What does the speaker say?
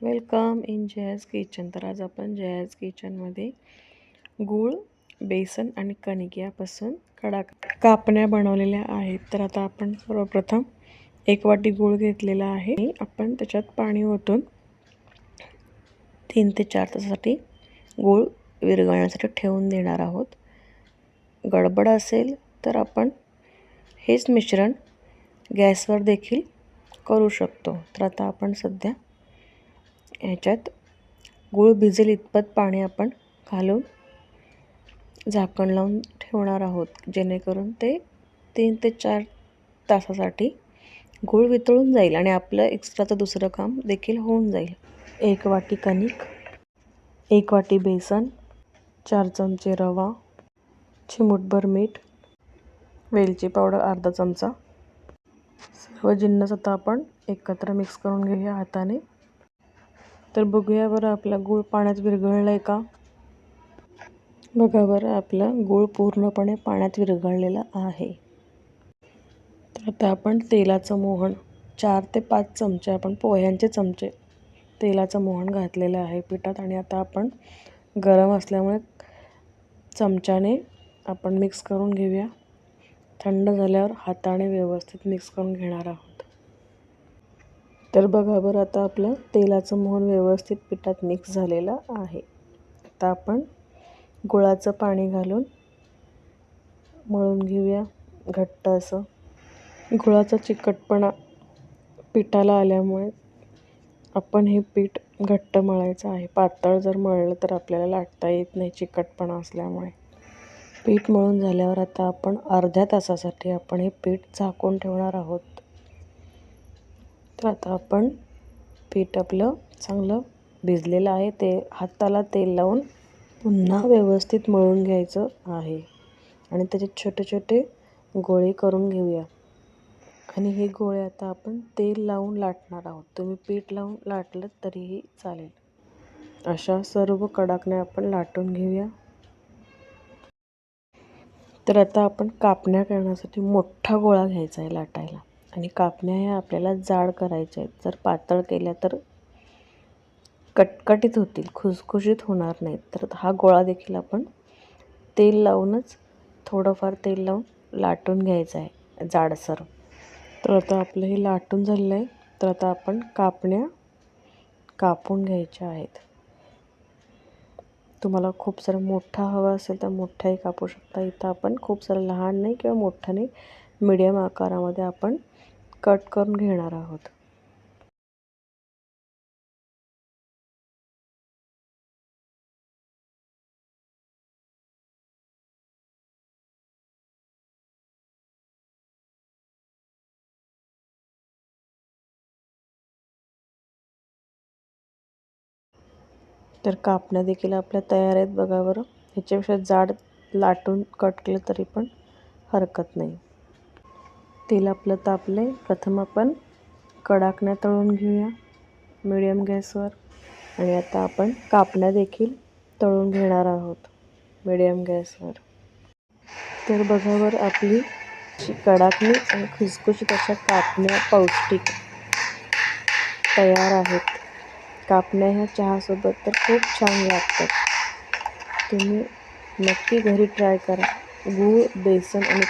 Welcome in जयाज kitchen. तर आज आपण जयाज किचनमध्ये गूळ बेसन आणि कणिक यापासून कडा कापण्या बनवलेल्या आहेत. तर आता आपण सर्वप्रथम एक वाटी गूळ घेतलेला आहे. आपण त्याच्यात पाणी ओतून तीन ते चार तासासाठी गूळ विरघळण्यासाठी ठेवून देणार आहोत. गडबड असेल तर आपण हेच मिश्रण गॅसवर देखील करू शकतो. तर आता आपण सध्या ह्याच्यात गूळ भिजेल इतपत पाणी आपण घालून झाकण लावून ठेवणार आहोत जेणेकरून ते तीन ते चार तासासाठी गूळ वितळून जाईल आणि आपलं एक्स्ट्राचं दुसरं काम देखील होऊन जाईल. एक वाटी कणिक एक वाटी बेसन चार चमचे रवा चिमूटभर मीठ वेलची पावडर अर्धा चमचा. सर्व जिन्नस आता आपण एकत्र मिक्स करून घेऊया हाताने. तर बघूया बरं आपला गूळ पाण्यात विरघळला आहे का? बघा बरं आपला गूळ पूर्णपणे पाण्यात विरघळलेला आहे. तर आता आपण तेलाचं मोहन चार ते पाच चमचे आपण पोह्यांचे चमचे तेलाचं मोहन घातलेलं आहे पिठात आणि आता आपण गरम असल्यामुळे चमच्याने आपण मिक्स करून घेऊया. थंड झाल्यावर हाताने व्यवस्थित मिक्स करून घेणार आहोत. तर बघा बरं आता आपलं तेलाचं मोहन व्यवस्थित पिठात मिक्स झालेलं आहे. आता आपण गुळाचं पाणी घालून मळून घेऊया घट्ट असं. गुळाचा चिकटपणा पिठाला आल्यामुळे आपण हे पीठ घट्ट मळायचं आहे. पातळ जर मळलं तर आपल्याला लाटता येत नाही चिकटपणा असल्यामुळे. पीठ मळून झाल्यावर आता आपण अर्ध्या तासासाठी आपण हे पीठ झाकून ठेवणार आहोत. तर आता आपण पीठ आपलं चांगलं भिजलेलं आहे. ते हाताला तेल लावून पुन्हा व्यवस्थित मळून घ्यायचं आहे. आणि त्याचे छोटे छोटे गोळे करून घेऊया. आणि हे गोळे आता आपण तेल लावून लाटणार आहोत. तुम्ही पीठ लावून लाटलं तरीही चालेल. अशा सर्व कडाकण्या आपण लाटून घेऊया. तर आता आपण कापण्या करण्यासाठी मोठा गोळा घ्यायचा आहे लाटायला. आणि कापण्या ह्या आपल्याला जाड करायच्या आहेत. जर पातळ केल्या तर कटकटीत होतील खुसखुशीत होणार नाहीत. तर हा गोळा देखील आपण तेल लावूनच थोडंफार तेल लावून लाटून घ्यायचं आहे जाडसर. तर आता आपलं हे लाटून झालेलं आहे तर आता आपण कापण्या कापून घ्यायच्या आहेत. तुम्हाला खूप सारं मोठा हवा असेल तर मोठाही कापू शकता. इथं आपण खूप सारं लहान नाही किंवा मोठं नाही मिडियम आकारामध्ये आपण कट करून घेणार आहोत. तर कापण्या देखील आपल्या तयार आहेत बघा बरं. ह्याच्यापेक्षा जाड लाटून कट केलं तरी पण हरकत नाही. तेल आपलं तापलं आहे प्रथम आपण कडाकण्या तळून घेऊया. मिडियम गॅसवर. आणि आता आपण कापण्या देखील तळून घेणार आहोत. मिडियम गॅसवर. तर बघावर आपली कडाकणी आणि खुसखुशीत अशा कापण्या पौष्टिक तयार आहेत. कापण्या ह्या चहासोबत तर खूप छान लागतात. तुम्ही नक्की घरी ट्राय करा. गूळ बेसन आणि